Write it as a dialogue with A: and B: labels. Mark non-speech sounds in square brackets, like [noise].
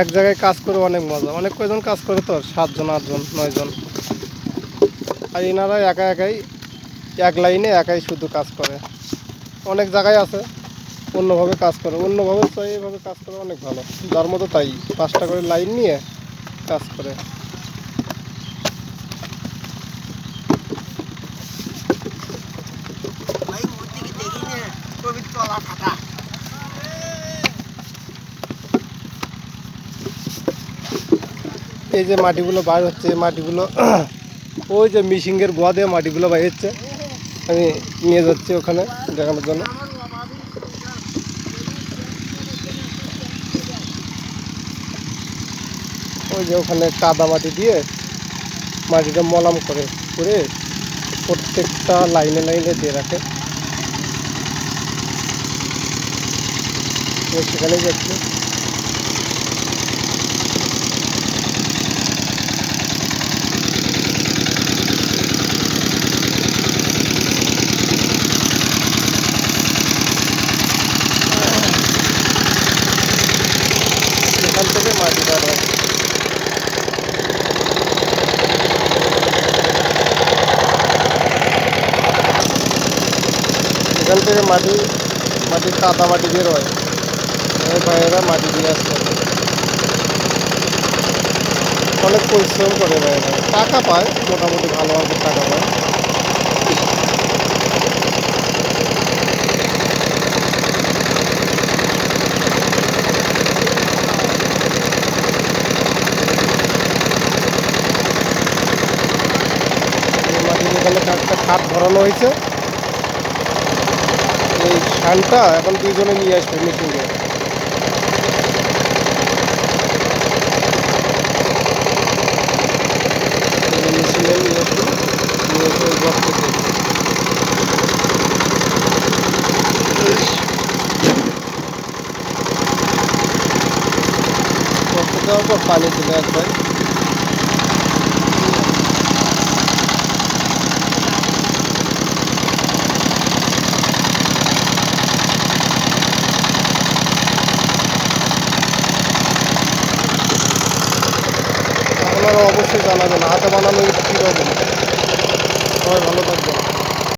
A: এক জায়গায় কাজ করে অনেক মজা। অনেক কয়জন কাজ করে তো সাতজন, আটজন, নয়জন। আর এনারা একা একাই, এক লাইনে একাই শুধু কাজ করে। অনেক জায়গায় আছে, অন্যভাবে কাজ করে। অন্যভাবে এইভাবে কাজ করে অনেক ভালো। যার মতো তাই, পাঁচটা করে লাইন নিয়ে কাজ করে।
B: ভাই, ওর দিকে দেখি না কবি তলা
A: এই যে মাটিগুলো বার হচ্ছে মাটিগুলো [clears throat] ওই যে মিশিংয়ের গোয়া দিয়ে মাটিগুলো বাইর হচ্ছে। আমি নিয়ে যাচ্ছি ওখানে দেখানোর জন্য। ওই যে ওখানে কাদা মাটি দিয়ে মাটিটা মলাম করে করে প্রত্যেকটা লাইনে লাইনে দিয়ে রাখে। তো সেখানেই যাচ্ছি এখান থেকে মাটি বার হয় এখান থেকে মাটি, মাটির কাদা মাটি বের হয়। ভাইয়েরা মাটি দিয়ে আসছে। অনেক পরিশ্রম করে ভাইয়েরা টাকা পায়, মোটামুটি ভালো অঙ্কের টাকা পায়। মাটির এখানে একটা খাট ভরানো হয়েছে। এই শানটা এখন দুইজনে নিয়ে আসবে মিটিংয়ে মেশিনে নিয়ে পানি দিলে একবার আপনারা অবশ্যই জানাবেন। হাতে বানানো কীরকম সবাই ভালো থাকবেন।